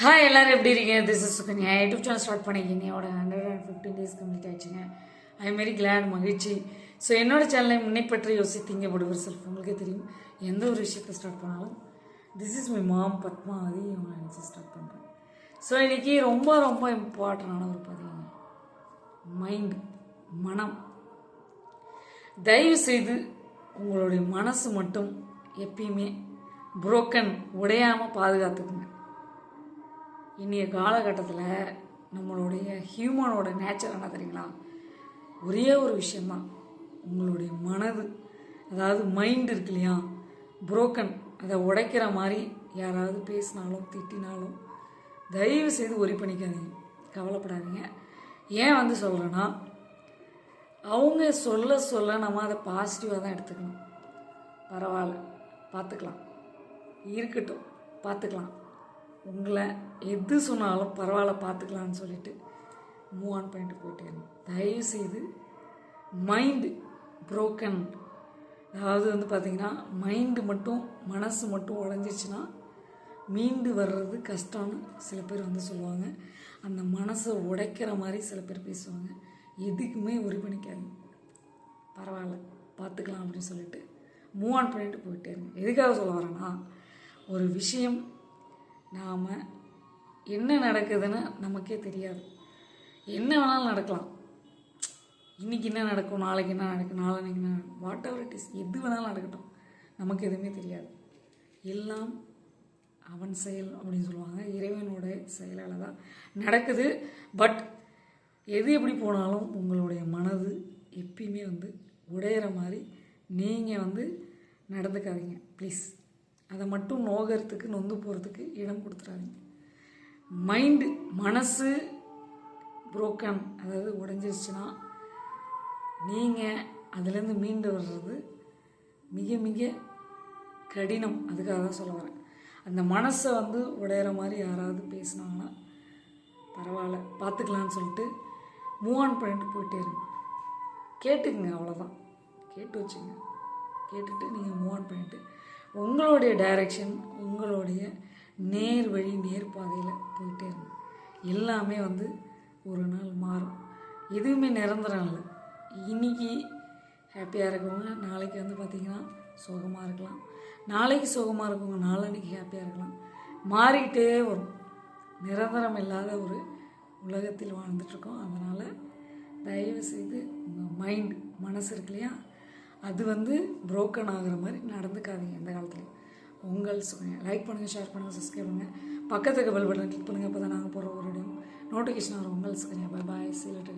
Hi எல்லோரும் எப்படி இருக்கீங்க? This is Sukanya YouTube channel start பண்ணிக்கிங்க. என்னோட hundred and fifteen days complete ஆயிடுச்சுங்க. ஐ வெரி கிளாட் மகிழ்ச்சி. ஸோ என்னோட சேனலை முன்னைப்பற்றி யோசித்தீங்க ஒரு செல்ஃப் உங்களுக்கே தெரியும். எந்த ஒரு விஷயத்தை ஸ்டார்ட் பண்ணாலும் this is my mom Padmavathi இவங்க நினச்சி ஸ்டார்ட் பண்ணுறேன் ஸோ இன்றைக்கி ரொம்ப ரொம்ப இம்பார்ட்டண்டான ஒரு பதிவுங்க மைண்ட் மனம். தயவு செய்து உங்களுடைய மனசு மட்டும் எப்பயுமே புரோக்கன் உடையாமல் பாதுகாத்துக்குங்க. இன்றைய காலகட்டத்தில் நம்மளுடைய ஹியூமனோட நேச்சர் என்ன தெரியுங்களா? ஒரே ஒரு விஷயந்தான் உங்களுடைய மனது அதாவது மைண்ட் இருக்கு இல்லையா? புரோக்கன் அதை உடைக்கிற மாதிரி யாராவது பேசினாலும் திட்டினாலும் தயவு செய்து ஒரி பண்ணிக்காதீங்க. கவலைப்படாதீங்க. ஏன் வந்து சொல்கிறேன்னா அவங்க சொல்ல சொல்ல நம்ம அதை பாசிட்டிவாக தான் எடுத்துக்கணும். பரவாயில்ல. பார்த்துக்கலாம். இருக்கட்டும். பார்த்துக்கலாம். உங்களை எது சொன்னாலும் பரவாயில்ல பார்த்துக்கலான்னு சொல்லிட்டு மூவ் ஆன் பண்ணிட்டு போயிட்டே இருங்க செய்து மைண்டு புரோக்கன் அதாவது வந்து பார்த்திங்கன்னா மைண்டு மட்டும் மனசு மட்டும் உடஞ்சிச்சுன்னா மீண்டு வர்றது கஷ்டம்னு சில பேர் வந்து சொல்லுவாங்க. அந்த மனசை உடைக்கிற மாதிரி சில பேர் பேசுவாங்க. எதுக்குமே ஒரி பண்ணிக்காது பரவாயில்ல பார்த்துக்கலாம் அப்படின்னு சொல்லிட்டு மூவ் ஆன் பண்ணிட்டு போயிட்டே இருங்க எதுக்காக சொல்ல வரேன்னா ஒரு விஷயம் நாம் என்ன நடக்குதுன்னு நமக்கே தெரியாது. என்ன வேணாலும் நடக்கலாம். இன்றைக்கி என்ன நடக்கும் நாளைக்கு என்ன நடக்கும் நாளைக்கு என்ன நடக்கும் வாட் எவர் இட் இஸ் எது வேணாலும் நடக்கட்டும். நமக்கு எதுவுமே தெரியாது. எல்லாம் அவன் செயல் அப்படின்னு சொல்லுவாங்க. இறைவனோட செயலால் தான் நடக்குது. பட் எது எப்படி போனாலும் உங்களுடைய மனது எப்பயுமே வந்து உடையிற மாதிரி நீங்கள் வந்து நடந்துக்காதீங்க. ப்ளீஸ் அதை மட்டும் நோகிறதுக்கு நொந்து போகிறதுக்கு இடம் கொடுத்துறாதீங்க. மைண்டு மனசு புரோக்கன் அதாவது உடஞ்சிருச்சுன்னா நீங்கள் அதுலேருந்து மீண்டு வர்றது மிக மிக கடினம். அதுக்காக தான் சொல்ல வரேன். அந்த மனசை வந்து உடையிற மாதிரி யாராவது பேசுனாங்கன்னா பரவாயில்ல பார்த்துக்கலான்னு சொல்லிட்டு மூவ் ஆன் பண்ணிட்டு போயிட்டே இருங்க. கேட்டுக்குங்க அவ்வளோதான் கேட்டு வச்சுங்க. கேட்டுட்டு நீங்கள் மூவ் ஆன் பண்ணிட்டு உங்களுடைய டைரக்ஷன் உங்களுடைய நேர் வழி நேர் பாதையில் போயிட்டே இருக்கும் எல்லாமே வந்து ஒரு நாள் மாறும். எதுவுமே நிரந்தரம் இல்லை. இன்னைக்கு ஹாப்பியாக இருக்கவங்க நாளைக்கு வந்து பார்த்திங்கன்னா சோகமாக இருக்கலாம். நாளைக்கு சோகமாக இருக்கவங்க நாளன்னைக்கு ஹாப்பியாக இருக்கலாம். மாறிக்கிட்டே வரும். நிரந்தரம் இல்லாத ஒரு உலகத்தில் வாழ்ந்துட்டுருக்கோம் அதனால் தயவு செய்து உங்கள் மைண்ட் மனசு இருக்கு இல்லையா? அது வந்து புரோக்கன் ஆகிற மாதிரி நடந்துக்காதீங்க எந்த காலத்துலையும் உங்கள் லைக் பண்ணுங்கள் ஷேர் பண்ணுங்கள் சப்ஸ்கிரைப் பண்ணுங்கள் பக்கத்துக்கு பெல் பட்டன் கிளிக் பண்ணுங்கள் அப்போ தான் நாங்கள் போகிற ஒரு நோட்டிஃபிகேஷன் வரும். உங்கள் சொல்லுங்கள் பை பாய் சீலட்டு